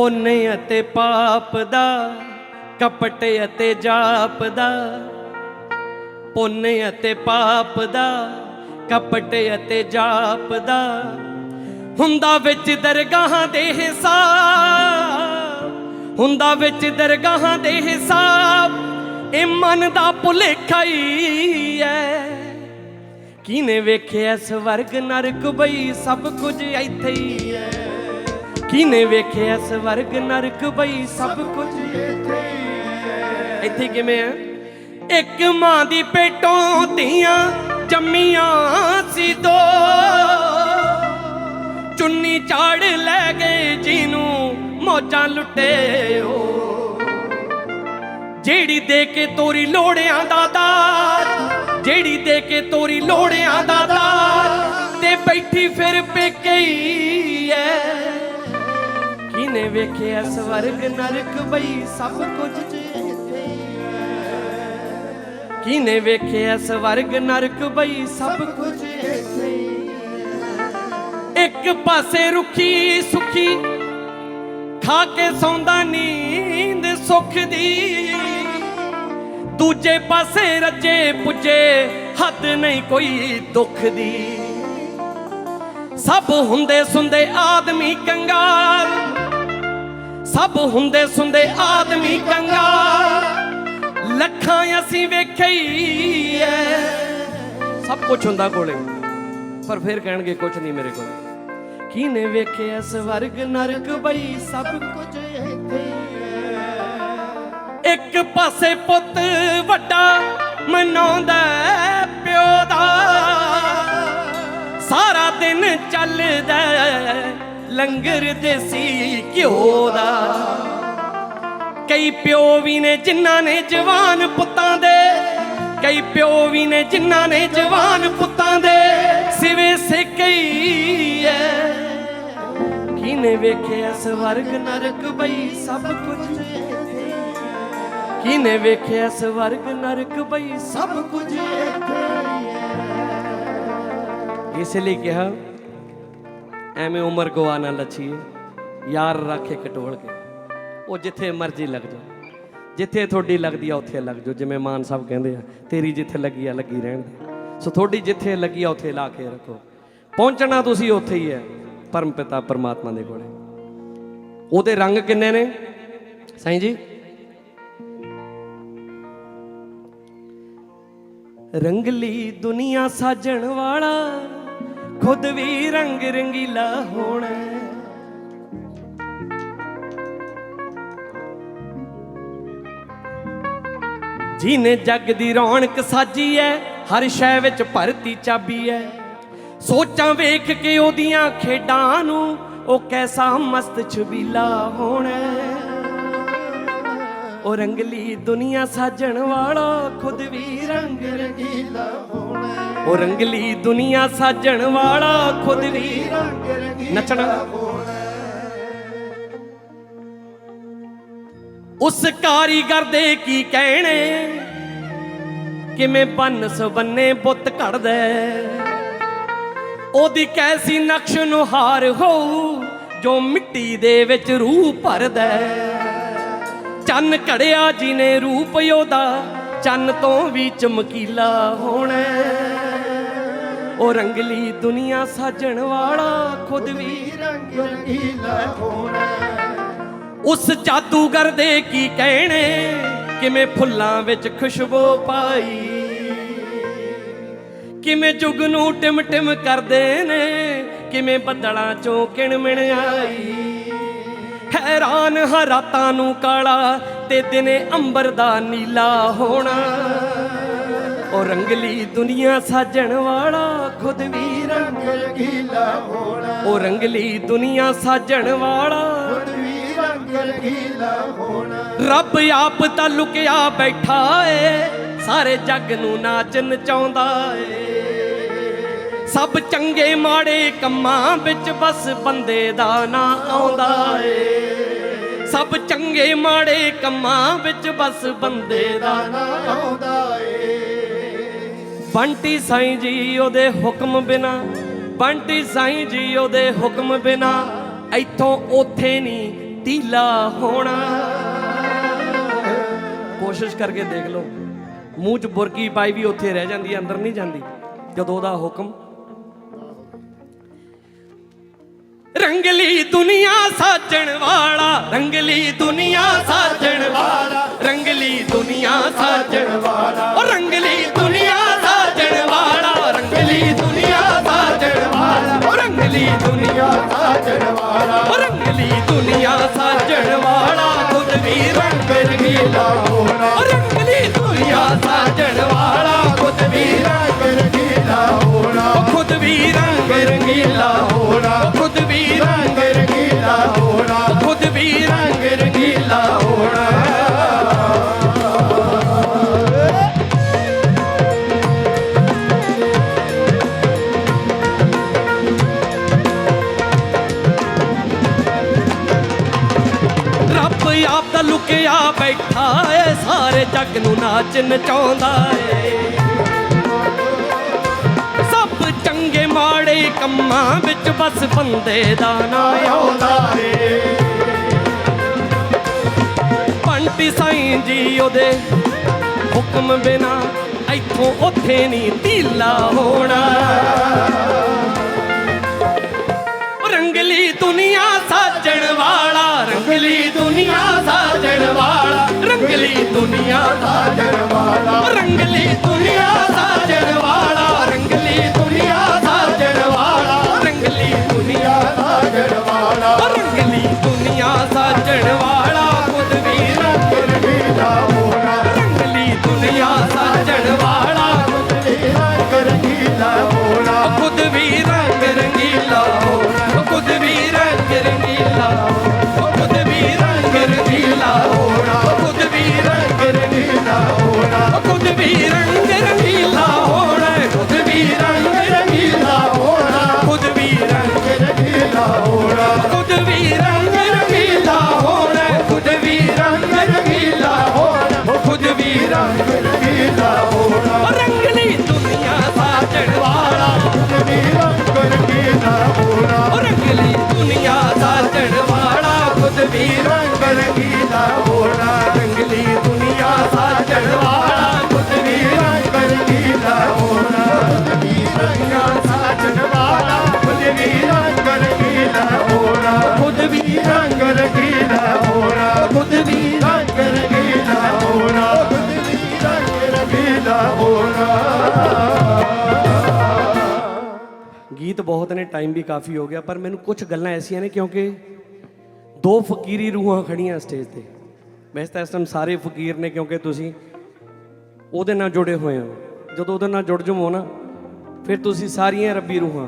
ਪੁੰਨ ਅਤੇ ਪਾਪ ਦਾ, ਕਪਟ ਅਤੇ ਜਾਪ ਦਾ। ਪੁੰਨ ਅਤੇ ਪਾਪ ਦਾ, ਕਪਟ ਅਤੇ ਜਾਪ ਦਾ। ਹੁੰਦਾ ਵਿੱਚ ਦਰਗਾਹਾਂ ਦੇ ਹਿਸਾਬ, ਹੁੰਦਾ ਵਿੱਚ ਦਰਗਾਹਾਂ ਦੇ ਹਿਸਾਬ, ਇਹ ਮਨ ਦਾ ਭੁਲੇਖਾ ਹੀ ਐ ਕਿਨੇ ਵੇਖਿਆ ਸਵਰਗ ਨਰਕ ਬਈ, ਸਭ ਕੁਝ ਇੱਥੇ ਹੀ ਐ ਕਿਨੇ ਵੇਖਿਆ ਸਵਰਗ ਨਰਕ ਬਈ ਸਭ ਕੁਝ? ਇੱਥੇ ਕਿਵੇਂ ਆ? ਇੱਕ ਮਾਂ ਦੀ ਪੇਟੋਂ ਧੀਆਂ ਜੰਮੀਆਂ ਸੀ ਦੋ। ਚੁੰਨੀ ਚਾੜ ਲੈ ਗਏ ਜਿਹਨੂੰ ਮੌਜਾਂ ਲੁੱਟੇ ਹੋ ਜਿਹੜੀ ਦੇ ਕੇ ਤੋਰੀ ਲੋੜਿਆਂ ਦਾ ਦਾਤ, ਜਿਹੜੀ ਦੇ ਕੇ ਤੋਰੀ ਲੋੜਿਆਂ ਦਾ ਦਾਤ, ਤੇ ਬੈਠੀ ਫਿਰ ਪੇਕੇ ਹੀ ਐ। ਕਿਨੇ ਵੇਖਿਆ ਸਵਰਗ ਨਰਕ ਬਈ ਸਭ ਕੁਝ ਇੱਥੇ ਕਿਨੇ ਵੇਖਿਆ ਸਵਰਗ ਨਰਕ ਬਈ ਸਭ ਕੁਝ ਇੱਥੇ ਇੱਕ ਪਾਸੇ ਰੁੱਖੀ ਸੁਖੀ ਖਾ ਕੇ ਸੌਂਦਾ ਨੀਂਦ ਸੁੱਖ ਦੀ ਦੂਜੇ ਪਾਸੇ ਰੱਜੇ ਪੁੱਜੇ ਹੱਦ ਨਹੀਂ ਕੋਈ ਦੁੱਖ ਦੀ। ਸਭ ਹੁੰਦੇ ਸੁੰਦੇ ਆਦਮੀ ਕੰਗਾਲ ਸਭ ਹੁੰਦੇ ਸੁੰਦੇ ਆਦਮੀ ਕੰਗਾਲ ਲੱਖਾਂ ਅਸੀਂ ਵੇਖੇ ਐ ਸਭ ਕੁਝ ਹੁੰਦਾ ਕੋਲੇ, ਪਰ ਫਿਰ ਕਹਿਣਗੇ ਕੁਝ ਨਹੀਂ ਮੇਰੇ ਕੋਲ। ਕਿਨੇ ਵੇਖਿਆ ਸਵਰਗ ਨਰਕ ਬਈ, ਸਭ ਕੁਝ ਇੱਥੇ ਇੱਕ ਪਾਸੇ ਪੁੱਤ ਵੱਡਾ ਮਨਾਉਂਦਾ ਪਿਓ ਦਾ। ਸਾਰਾ ਦਿਨ ਚੱਲਦਾ ਲੰਗਰ ਦੇਸੀ ਘਿਓ ਦਾ। ਕਈ ਪਿਓ ਵੀ ਨੇ, ਜਿਨ੍ਹਾਂ ਨੇ ਜਵਾਨ ਪੁੱਤਾਂ ਦੇ। ਕਈ ਪਿਓ ਵੀ ਨੇ, ਜਿਨ੍ਹਾਂ ਨੇ ਜਵਾਨ ਪੁੱਤਾਂ ਦੇ। ਸਿਵੇ ਸਿੱਕਈ ਐ। ਕਿਨੇ ਵੇਖਿਆ ਸਵਰਗ ਨਰਕ ਬਈ ਸਭ ਕੁਝ ਕਿਨੇ ਵੇਖਿਆ ਸਵਰਗ ਨਰਕ ਬਈ ਸਭ ਕੁਝ ਇਸ ਲਈ ਕਿਹਾ ਐਵੇਂ ਉਮਰ ਗਵਾ ਨਾ ਲੱਛੀਏ ਯਾਰ ਰੱਖੇ ਕਟੋਲ ਕੇ। ਉਹ ਜਿੱਥੇ ਮਰਜ਼ੀ ਲੱਗ ਜਾ। ਜਿੱਥੇ ਤੁਹਾਡੀ ਲੱਗਦੀ ਆ, ਉੱਥੇ ਲੱਗ ਜਾਓ ਜਿਵੇਂ ਮਾਨ ਸਾਹਿਬ ਕਹਿੰਦੇ ਆ, ਤੇਰੀ ਜਿੱਥੇ ਲੱਗੀ ਆ, ਲੱਗੀ ਰਹਿਣ ਦੇ। ਸੋ ਤੁਹਾਡੀ ਜਿੱਥੇ ਲੱਗੀ ਆ, ਉੱਥੇ ਲਾ ਕੇ ਰੱਖੋ। ਪਹੁੰਚਣਾ ਤੁਸੀਂ ਉੱਥੇ ਹੀ ਹੈ ਪਰਮ ਪਿਤਾ ਪਰਮਾਤਮਾ ਦੇ ਕੋਲੇ। ਉਹਦੇ ਰੰਗ ਕਿੰਨੇ ਨੇ? ਸਾਈਂ ਜੀ? ਰੰਗਲੀ ਦੁਨੀਆ ਸਾਜਣ ਵਾਲਾ। ਖੁਦ ਵੀ ਰੰਗ ਰੰਗੀਲਾ ਹੋਣਾ ਜੀਨੇ ਜੱਗ ਦੀ ਰੌਣਕ ਸਾਜੀ ਐ, ਹਰ ਸ਼ੈ ਵਿੱਚ ਭਰਤੀ ਚਾਬੀ ਐ। ਸੋਚਾਂ ਵੇਖ ਕੇ ਉਹਦੀਆਂ ਖੇਡਾਂ ਨੂੰ ਉਹ ਕੈਸਾ ਮਸਤ ਛਬੀਲਾ ਹੋਣਾ ਉਹ ਰੰਗਲੀ ਦੁਨੀਆ ਸਾਜਣ ਵਾਲਾ ਖੁਦ ਵੀ ਰੰਗ ਰੰਗੀਲਾ ਹੋਣਾ ਉਹ ਰੰਗਲੀ ਦੁਨੀਆ ਸਾਜਣ ਵਾਲਾ ਖੁਦ ਵੀ ਨੱਚਣਾ। ਉਸ ਕਾਰੀਗਰ ਦੇ ਕੀ ਕਹਿਣੇ? ਕਿਵੇਂ ਬੰਨ ਸਵੰਨੇ ਬੁੱਤ ਘੜਦਾ ਉਹਦੀ ਕੈਸੀ ਨਕਸ਼ ਨੂੰ ਹਾਰ ਹੋਊ ਜੋ ਮਿੱਟੀ ਦੇ ਵਿੱਚ ਰੂਹ ਭਰਦਾ ਚੰਨ ਘੜਿਆ ਜਿਨੇ ਰੂਪ ਉਹਦਾ, ਚੰਨ ਤੋਂ ਵੀ ਚਮਕੀਲਾ ਹੋਣਾ ਉਹ ਰੰਗਲੀ ਦੁਨੀਆ ਸਾਜਣ ਵਾਲਾ ਖੁਦ ਵੀ। ਰੰਗ ਰੰਗੀਲਾ ਹੋਣਾ ਉਸ ਜਾਦੂਗਰ ਦੇ ਕੀ ਕਹਿਣੇ, ਕਿਵੇਂ ਫੁੱਲਾਂ ਵਿੱਚ ਖੁਸ਼ਬੂ ਪਾਈ। ਕਿਵੇਂ ਜੁਗ ਨੂੰ ਟਿਮ ਟਿਮ ਕਰਦੇ ਨੇ, ਕਿਵੇਂ ਬੱਦਲਾਂ ਚੋਂ ਕਿਣਮਿਣ ਆਈ। ਹੈਰਾਨ ਹਰਾਤਾਂ ਨੂੰ ਕਾਲਾ ਤੇ ਦਿਨੇ ਅੰਬਰ ਦਾ ਨੀਲਾ ਹੋਣਾ। ਉਹ ਰੰਗਲੀ ਦੁਨੀਆ ਸਾਜਣ ਵਾਲਾ ਖੁਦ ਵੀ ਰੰਗ ਰੰਗੀਲਾ ਹੋਣਾ। ਉਹ ਰੰਗਲੀ ਦੁਨੀਆ ਸਾਜਣ ਵਾਲਾ ਖੁਦ ਵੀ ਰੰਗ ਰੰਗੀਲਾ ਹੋਣਾ। ਰੱਬ ਆਪ ਤਾਂ ਲੁਕਿਆ ਬੈਠਾ ਏ, ਸਾਰੇ ਜੱਗ ਨੂੰ ਨਾਚ ਨਚਾਉਂਦਾ ਏ। ਸਭ ਚੰਗੇ ਮਾੜੇ ਕੰਮਾਂ ਵਿੱਚ ਬਸ ਬੰਦੇ ਦਾ ਨਾਂ ਆਉਂਦਾ ਏ। ਸਭ ਚੰਗੇ ਮਾੜੇ ਕੰਮਾਂ ਵਿੱਚ ਬਸ ਬੰਦੇ ਦਾ ਨਾ ਆਉਂਦਾ ਬੰਟੀ ਸਾਈਂ ਜੀ ਉਹਦੇ ਹੁਕਮ ਬਿਨਾ, ਬੰਟੀ ਸਾਈਂ ਜੀ ਉਹਦੇ ਹੁਕਮ ਬਿਨਾ, ਇੱਥੋਂ ਉੱਥੇ ਨਹੀਂ ਢੀਲਾ ਹੋਣਾ। ਕੋਸ਼ਿਸ਼ ਕਰਕੇ ਦੇਖ ਲਓ, ਮੂੰਹ 'ਚ ਬੁਰਕੀ ਪਾਈ ਵੀ ਉੱਥੇ ਰਹਿ ਜਾਂਦੀ ਅੰਦਰ ਨਹੀਂ ਜਾਂਦੀ, ਜਦੋਂ ਦਾ ਹੁਕਮ। ਰੰਗਲੀ ਦੁਨੀਆ ਸਾਜਣ ਵਾਲਾ, ਰੰਗਲੀ ਦੁਨੀਆ ਸਾਜਣ ਵਾਲਾ, ਰੰਗਲੀ ਦੁਨੀਆ ਸਾਜਣ ਵਾਲਾ, ਉਹ ਰੰਗਲੀ ਖੁਦ ਵੀ ਰੰਗ ਰੰਗੀਲਾ ਹੋਣਾ ਖੁਦ ਵੀ ਰੰਗ ਰੰਗੀਲਾ ਹੋਣਾ ਖੁਦ ਵੀ ਰੰਗ ਰੰਗੀਲਾ ਹੋਣਾ ਰੱਬ ਆਪ ਦਾ ਲੁਕਿਆ ਬੈਠਾ ਏ ਸਾਰੇ ਜੱਗ ਨੂੰ ਨਾਚ ਨਚਾਉਂਦਾ ਏ ਕੰਮਾਂ ਵਿੱਚ ਬਸ ਬੰਦੇ ਦਾ ਨਾਂ ਆਉਂਦਾ ਏ। ਪੰਟੀ ਸਾਈਂ ਜੀ ਉਹਦੇ ਹੁਕਮ ਬਿਨਾ ਇੱਥੋਂ ਉੱਥੇ ਨਹੀਂ ਢੀਲਾ ਹੋਣਾ। ਰੰਗਲੀ ਦੁਨੀਆ ਸਾਜਣ ਵਾਲਾ, ਰੰਗਲੀ ਦੁਨੀਆ ਸਾਜਣ ਵਾਲਾ, ਰੰਗਲੀ ਦੁਨੀਆ ਸਾਜਣ ਵਾਲਾ। ਰੰਗਲੀ ਦੁਨੀਆ ਸਾਜਣ ਸਾਜਣ ਵਾਲਾ ਗੀਤ ਬਹੁਤ ਨੇ ਟਾਈਮ ਵੀ ਕਾਫੀ ਹੋ ਗਿਆ, ਪਰ ਮੈਨੂੰ ਕੁਝ ਗੱਲਾਂ ਐਸੀਆਂ ਨੇ ਕਿਉਂਕਿ ਦੋ ਫਕੀਰੀ ਰੂਹਾਂ ਖੜੀਆਂ ਸਟੇਜ ਤੇ। ਵੈਸੇ ਤਾਂ ਇਸ ਟਾਈਮ ਸਾਰੇ ਫਕੀਰ ਨੇ ਕਿਉਂਕਿ ਤੁਸੀਂ ਉਹਦੇ ਨਾਲ ਜੁੜੇ ਹੋਏ ਹੋ। ਜਦੋਂ ਉਹਦੇ ਨਾਲ ਜੁੜ ਜਮੋ ਨਾ, ਫਿਰ ਤੁਸੀਂ ਸਾਰੀਆਂ ਰੱਬੀ ਰੂਹਾਂ